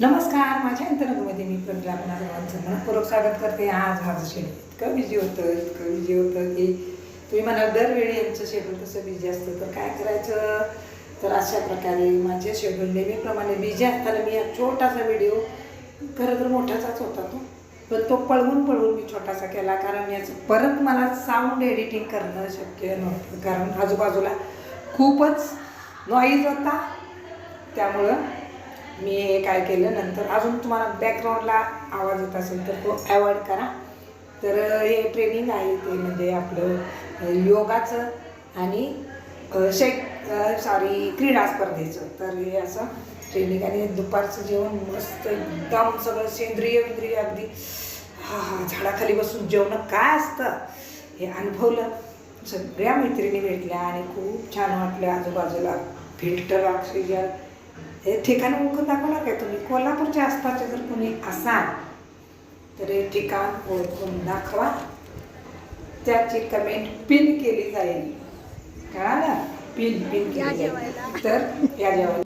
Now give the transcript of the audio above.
नमस्कार माझ्या इंटरनेटमध्ये मी प्रज्ञा आपणा सर्वांचं मनपूर्वक स्वागत करते. आज माझं शेड्यूल इतकं बिझी होतं इतकं बिझी होतं की तुम्ही मला दरवेळी यांचं शेड्यूल कसं बिझी असतं तर काय करायचं? तर अशा प्रकारे माझे शेड्यूल नेहमीप्रमाणे बिझी असताना मी हा छोटासा व्हिडिओ खरं तर मोठासाच होता तो पण तो पळवून पळवून मी छोटासा केला कारण याचं परत मला साऊंड एडिटिंग करणं शक्य नव्हतं कारण आजूबाजूला खूपच नॉईज होता त्यामुळं मी हे काय केलं नंतर अजून तुम्हाला बॅकग्राऊंडला आवाज येत असेल तर तो अवॉइड करा. तर हे ट्रेनिंग आहे ते म्हणजे आपलं योगाचं आणि अ, शेक सॉरी क्रीडा स्पर्धेचं. तर हे असं ट्रेनिंग आणि दुपारचं जेवण मस्त एकदम सगळं सेंद्रिय विंद्रिय अगदी हा हा झाडाखाली बसून जेवण काय असतं? हे अनुभवलं. सगळ्या मैत्रिणी भेटल्या आणि खूप छान वाटलं. आजूबाजूला फिल्टर ऑक्सिजन हे ठिकाण ओळखून दाखवणार काय? तुम्ही कोल्हापूरच्या आसपासचे जर कोणी असाल तर हे ठिकाण ओळखून दाखवा. त्याची कमेंट पिन केली जाईल. कळालं? पिन पिन केली. जाईल. तर या जेवायला.